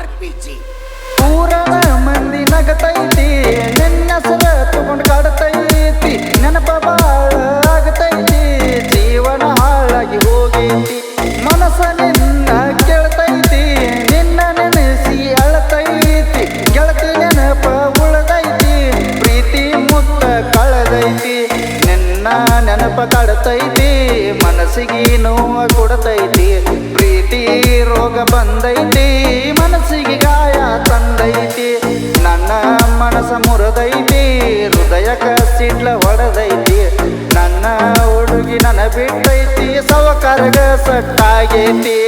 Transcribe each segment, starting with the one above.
RPG. ಊರದ ಮಂದಿ ನಗತೈತಿ, ನಿನ್ನ ಹೆಸರ ತಗೊಂಡು ಕಾಡತೈತಿ, ನೆನಪ ಬಾಳ ಆಗತೈತಿ, ಜೀವನ ಹಾಳಾಗಿ ಹೋಗೈತಿ ಮನಸ್ಸ ನಿನ್ನ ಕೇಳ್ತೈತಿ, ನಿನ್ನ ನೆನೆಸಿ ಅಳತೈತಿ, ಗೆಳತಿ ನೆನಪ ಉಳದೈತಿ, ಪ್ರೀತಿ ಮುತ್ತ ಕಳೆದೈತಿ, ನಿನ್ನ ನೆನಪ ಕಾಡತೈತಿ ಮನಸ್ಸಿಗೆ ನೋವ ಕೊಡತೈತಿ, ಪ್ರೀತಿ ರೋಗ ಬಂದೈತಿ ಮನಸ್ಸ ಹೃದಯ ಹೃದಯಕ ಸಿಡ್ಲ ಹೊಡೆದೈತಿ ನನ್ನ ಹುಡುಗಿ ನನ್ನ ಬಿಟ್ಟೈತಿ ಸವಕರಗ ಸಟ್ಟಾಗೈತಿ.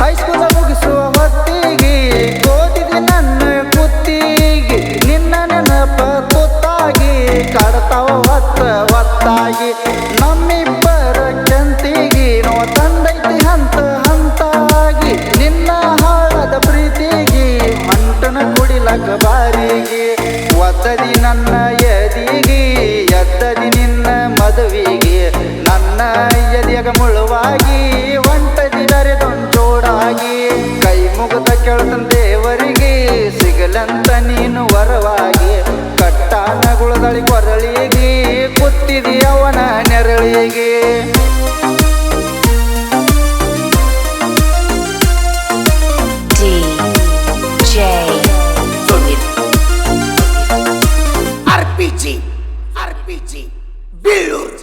ಹೈಸ್ಕೂಲ ಮುಗಿಸುವ ಹೊತ್ತಿಗೆ ಮುಳುವಾಗಿ ಒಂಟದಿ ಜೋಡಾಗಿ ಕೈ ಮುಗಿದ ಕೆಳತನ ದೇವರಿಗೆ ಸಿಗಲಂತ ನೀನು ವರವಾಗಿ ಕಟ್ಟಾನಗುಳದಳಿ ಕೊರಳಿಗೆ ಕುತ್ತಿದಿ ಅವನ ನೆರಳಿಗೆ ಅರ್ಪಿಜಿ ಅರ್ಪಿಜಿ RPG. RPG.